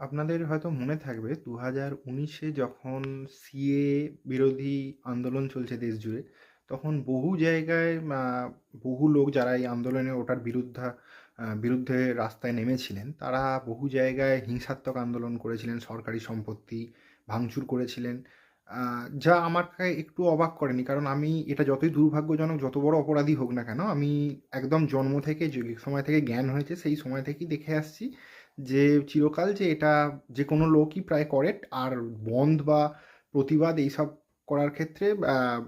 আপনাদের হয়তো মনে থাকবে দু হাজার উনিশে যখন সিএ বিরোধী আন্দোলন চলছে দেশ জুড়ে, তখন বহু জায়গায় বহু লোক যারা এই আন্দোলনে ওটার বিরুদ্ধা বিরুদ্ধে রাস্তায় নেমেছিলেন, তারা বহু জায়গায় হিংসাত্মক আন্দোলন করেছিলেন, সরকারি সম্পত্তি ভাঙচুর করেছিলেন। যা আমাকে একটু অবাক করেনি। কারণ আমি এটা যতই দুর্ভাগ্যজনক, যত বড় অপরাধী হোক না কেন, আমি একদম জন্ম থেকে যে সময় থেকে জ্ঞান হয়েছে, সেই সময় থেকেই দেখে আসছি যে চিরকাল যে এটা যে কোনো লোকই প্রায় করে। আর বনধ বা প্রতিবাদ এইসব করার ক্ষেত্রে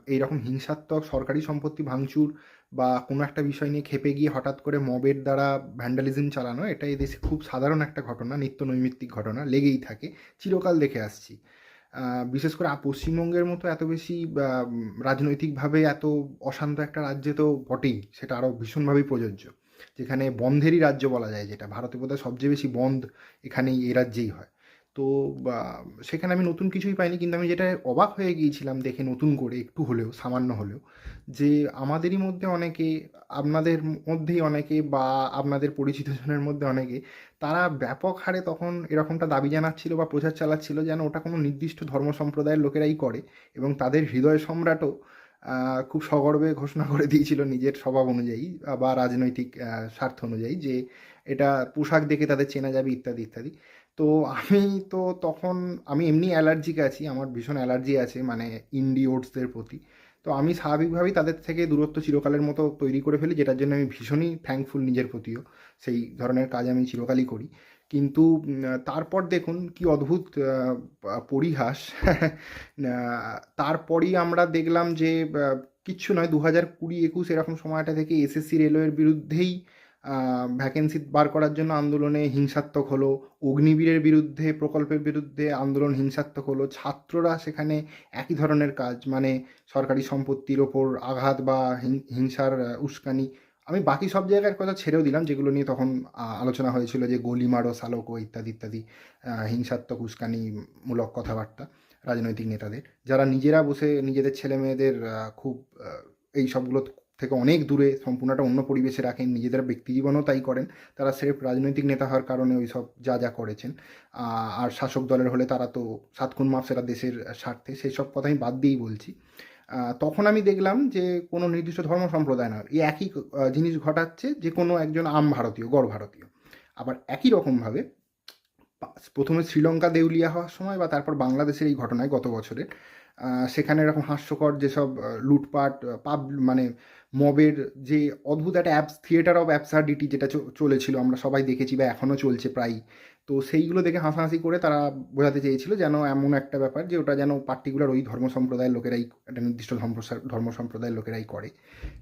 এইরকম হিংসাত্মক সরকারি সম্পত্তি ভাঙচুর বা কোনো একটা বিষয় নিয়ে ক্ষেপে গিয়ে হঠাৎ করে মবের দ্বারা ভ্যান্ডালিজম চালানো, এটা এই দেশে খুব সাধারণ একটা ঘটনা, নিত্য নৈমিত্তিক ঘটনা, লেগেই থাকে। চিরকাল দেখে আসছি। বিশেষ করে পশ্চিমবঙ্গের মতো এত বেশি রাজনৈতিকভাবে এত অশান্ত একটা রাজ্যে তো বটেই। সেটা আরও ভীষণভাবেই প্রযোজ্য। যেখানে বন্ধেরই রাজ্য বলা যায় যেটা। ভারতে বোধহয় সবচেয়ে বেশি বন্ধ এখানেই এই রাজ্যেই হয়। তো সেখানে আমি নতুন কিছুই পাইনি। কিন্তু আমি যেটায় অবাক হয়ে গিয়েছিলাম দেখে নতুন করে একটু হলেও, সামান্য হলেও, যে আমাদেরই মধ্যে অনেকে, আপনাদের মধ্যেই অনেকে বা আপনাদের পরিচিতজনের মধ্যে অনেকে, তারা ব্যাপক হারে তখন এরকমটা দাবি জানাচ্ছিল বা প্রচার চালাচ্ছিল যেন ওটা কোনো নির্দিষ্ট ধর্ম সম্প্রদায়ের লোকেরাই করে এবং তাদের হৃদয় সম্রাটও খুব সগর্বে ঘোষণা করে দিয়েছিল নিজের স্বভাব অনুযায়ী বা রাজনৈতিক স্বার্থ অনুযায়ী যে এটা পোশাক দেখে তাদের চেনা যাবে ইত্যাদি, ইত্যাদি। তো আমি তো তখন আমি এমনি অ্যালার্জিক আছি। আমার ভীষণ অ্যালার্জি আছে মানে ইন্ডি ওটসদের প্রতি। তো আমি স্বাভাবিকভাবেই তাদের থেকে দূরত্ব চিরকালের মতো তৈরি করে ফেলি যেটার জন্য আমি ভীষণই থ্যাঙ্কফুল নিজের প্রতিও। সেই ধরনের কাজ আমি চিরকালই করি। কিন্তু তারপর দেখুন কি অদ্ভুত পরিহাস। তারপরই আমরা দেখলাম যে কিচ্ছু নয় ২০২০-২১ এরকম সময়টা থেকে এসএসসি রেলওয়ের বিরুদ্ধেই ভ্যাকেন্সি বার করার জন্য আন্দোলনে হিংসাত্মক হলো। অগ্নিবীরের বিরুদ্ধে, প্রকল্পের বিরুদ্ধে আন্দোলন হিংসাত্মক হলো। ছাত্ররা সেখানে একই ধরনের কাজ মানে সরকারি সম্পত্তির ওপর আঘাত বা হিংসার উস্কানি। আমি বাকি সব জায়গার কথা ছেড়েও দিলাম যেগুলো নিয়ে তখন আলোচনা হয়েছিল যে গলি মারো শালোকো ইত্যাদি, ইত্যাদি হিংসাত্মক উস্কানিমূলক কথাবার্তা রাজনৈতিক নেতাদের। যারা নিজেরা বসে নিজেদের ছেলেমেয়েদের আ খুব এই সবগুলো থেকে অনেক দূরে সম্পূর্ণটা অন্য পরিবেশে রাখেন। নিজেদের ব্যক্তিজীবনেও তাই করেন। তারা স্রেফ রাজনৈতিক নেতা হওয়ার কারণে ওই সব যা, যা করেছেন। আর শাসক দলের হলে তারা তো সাতক্ষণ মাফ সেটা দেশের স্বার্থে। সেই সব কথা আমি বাদ দিয়েই বলছি। তখন আমি দেখলাম যে কোনো নির্দিষ্ট ধর্ম সম্প্রদায় নয়। এই একই জিনিস ঘটাচ্ছে যে কোনো একজন আম ভারতীয়, গড় ভারতীয়। আবার একই রকমভাবে প্রথমে শ্রীলঙ্কা দেউলিয়া হওয়ার সময় বা তারপর বাংলাদেশের এই ঘটনায় গত বছরের সেখানে এরকম হাস্যকর যেসব লুটপাট পাব মানে মবের যে অদ্ভুত একটা অ্যাপস থিয়েটার অফ অ্যাবসার্ডিটি যেটা চলেছিল আমরা সবাই দেখেছি বা এখনও চলছে প্রায়ই। তো সেইগুলো দেখে হাসাহাসি করে তারা বোঝাতে চেয়েছিল যেন এমন একটা ব্যাপার যে ওটা যেন পার্টিকুলার ওই ধর্ম সম্প্রদায়ের লোকেরাই একটা নির্দিষ্ট ধর্ম সম্প্রদায়ের লোকেরাই করে।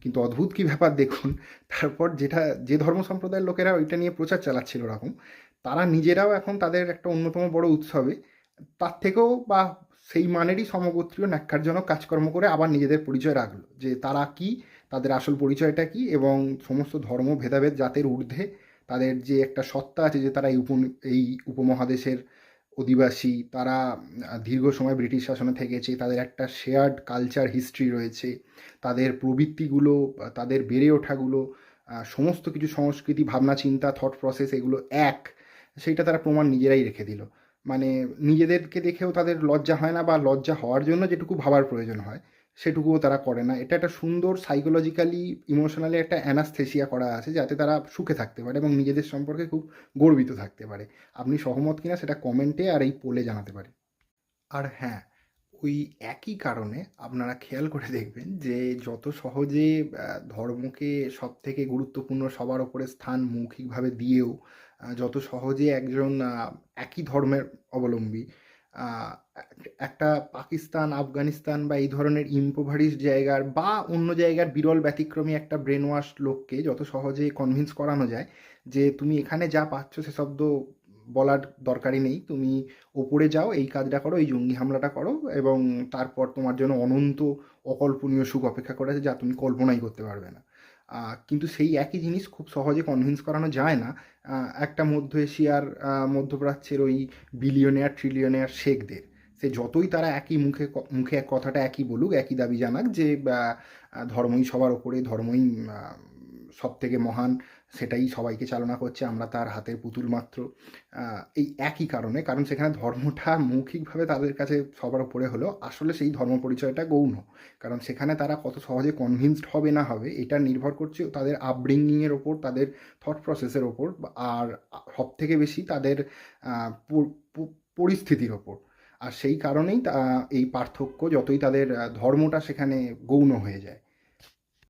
কিন্তু অদ্ভুত কি ব্যাপার দেখুন তারপর যেটা যে ধর্ম সম্প্রদায়ের লোকেরা ওইটা নিয়ে প্রচার চালাচ্ছিল ওরকম, তারা নিজেরাও এখন তাদের একটা অন্যতম বড় উৎসবে তার থেকেও বা সেই মানেরই সমগোত্রীয় ন্যাক্কারজনক কাজকর্ম করে আবার নিজেদের পরিচয় রাখল। যে তারা কি, তাদের আসল পরিচয়টা কি এবং সমস্ত ধর্ম ভেদাভেদ জাতের ঊর্ধ্বে তাদের যে একটা সত্তা আছে যে তারা এই উপ এই উপমহাদেশের অধিবাসী, তারা দীর্ঘ সময় ব্রিটিশ শাসনে থেকেছে, তাদের একটা শেয়ার্ড কালচার হিস্ট্রি রয়েছে। তাদের প্রবৃত্তিগুলো, তাদের বেড়ে ওঠাগুলো, সমস্ত কিছু সংস্কৃতি, ভাবনা চিন্তা, থট প্রসেস এগুলো এক। সেইটা তারা প্রমাণ নিজেরাই রেখে দিল। মানে নিজেদেরকে দেখেও তাদের লজ্জা হয় না বা লজ্জা হওয়ার জন্য যেটুকু ভাবার প্রয়োজন হয়, সেটুকুও তারা করে না। এটা একটা সুন্দর সাইকোলজিক্যালি, ইমোশনালি একটা অ্যানাস্থেসিয়া করা আছে যাতে তারা সুখে থাকতে পারে এবং নিজেদের সম্পর্কে খুব গর্বিত থাকতে পারে। আপনি সহমত কিনা সেটা কমেন্টে আর এই পোলে জানাতে পারে আর হ্যাঁ, ওই একই কারণে আপনারা খেয়াল করে দেখবেন যে যত সহজে ধর্মকে সবথেকে গুরুত্বপূর্ণ সবার ওপরে স্থান মৌখিকভাবে দিয়েও যত সহজে একজন একই ধর্মের অবলম্বী একটা পাকিস্তান, আফগানিস্তান বা এই ধরনের ইম্পোভারিস জায়গার বা অন্য জায়গার বিরল ব্যতিক্রমী একটা ব্রেন ওয়াশ লোককে যত সহজে কনভিন্স করানো যায় যে তুমি এখানে যা পাচ্ছ সেসব তো বলার দরকারই নেই। তুমি ওপরে যাও, এই কাজটা করো, এই জঙ্গি হামলাটা করো এবং তারপর তোমার জন্য অনন্ত অকল্পনীয় সুখ অপেক্ষা করে আছে যা তুমি কল্পনাই করতে পারবে না। কিন্তু সেই একই জিনিস খুব সহজে কনভিন্স করানো যায় না একটা মধ্য এশিয়ার মধ্যপ্রাচ্যের ওই বিলিয়নিয়ার, ট্রিলিয়নিয়ার শেখদের। সে যতই তারা একই মুখে মুখে কথাটা একই বলুক, একই দাবি জানাক যে ধর্মই সবার উপরে, ধর্মই সব থেকে মহান, সেটাই সবাইকে চালনা করছে, আমরা তার হাতের পুতুল মাত্র। এই একই কারণে, কারণ সেখানে ধর্মটা মৌখিকভাবে তাদের কাছে সবার উপরে হলো, আসলে সেই ধর্ম পরিচয়টা গৌণ। কারণ সেখানে তারা কত সহজে কনভিন্সড হবে না হবে, এটা নির্ভর করছে তাদের আপব্রিঙ্গিংয়ের ওপর, তাদের থট প্রসেসের ওপর আর সব থেকে বেশি তাদের পরিস্থিতির ওপর। আর সেই কারণেই এই পার্থক্য যতই তাদের ধর্মটা সেখানে গৌণ হয়ে যায়।